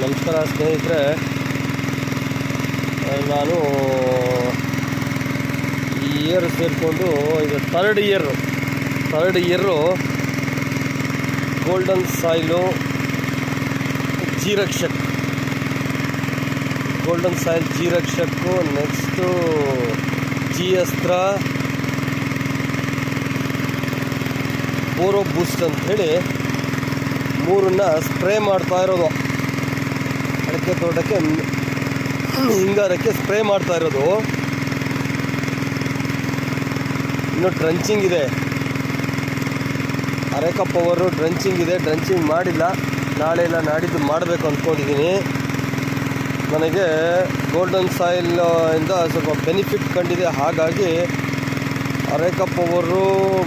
ನಮಸ್ಕಾರ ಸ್ನೇಹಿತರೆ. ನಾನು ಈ ಇಯರ್ ಸೇರಿಕೊಂಡು ಇದು third year third year golden soil ಜೀರಕ್ಷಕ್. Golden soil ಜೀರಕ್ಷಕ್ಕು ನೆಕ್ಸ್ಟು ಜಿ ಅಸ್ತ್ರ ಬೋರೋ ಬೂಸ್ಟ್ ಅಂತ ಹೇಳಿ ಮೂರನ್ನ ಸ್ಪ್ರೇ ಮಾಡ್ತಾ ಇರೋದು. ಅಡಿಕೆ ತೋಟಕ್ಕೆ ಹಿಂಗಾರಕ್ಕೆ ಸ್ಪ್ರೇ ಮಾಡ್ತಾ ಇರೋದು. ಇನ್ನು ಡ್ರಂಚಿಂಗ್ ಇದೆ. ಅರೆಕ ಪವರು ಡ್ರಂಚಿಂಗ್ ಇದೆ. ಡ್ರಂಚಿಂಗ್ ಮಾಡಿಲ್ಲ. ನಾಳೆ ಇಲ್ಲ ನಾಡಿದ್ದು ಮಾಡಬೇಕು ಅಂದ್ಕೊಂಡಿದ್ದೀನಿ ನನಗೆ ಗೋಲ್ಡನ್ ಸಾಯಿಲ್ ಇಂದ ಸ್ವಲ್ಪ ಬೆನಿಫಿಟ್ ಕಂಡಿದೆ. ಹಾಗಾಗಿ ಅರೇಕ ಅವರು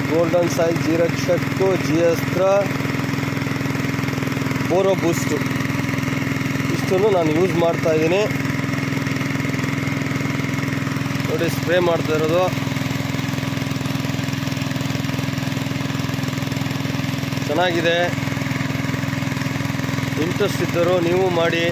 ಗೋಲ್ಡನ್ ಸಾಯಿ ಜೀರಕ್ಷಕ್ಕು ಜಿ ಅಸ್ತ್ರ ಬೋರೋ ಬೂಸ್ಟು ಇಷ್ಟನ್ನು ನಾನು ಯೂಸ್ ಮಾಡ್ತಾ ಇದ್ದೀನಿ. ನೋಡಿ ಸ್ಪ್ರೇ ಮಾಡ್ತಾ ಇರೋದು. ಚೆನ್ನಾಗಿದೆ. ಇಂಟ್ರೆಸ್ಟ್ ಇದ್ದರೂ ನೀವು ಮಾಡಿ.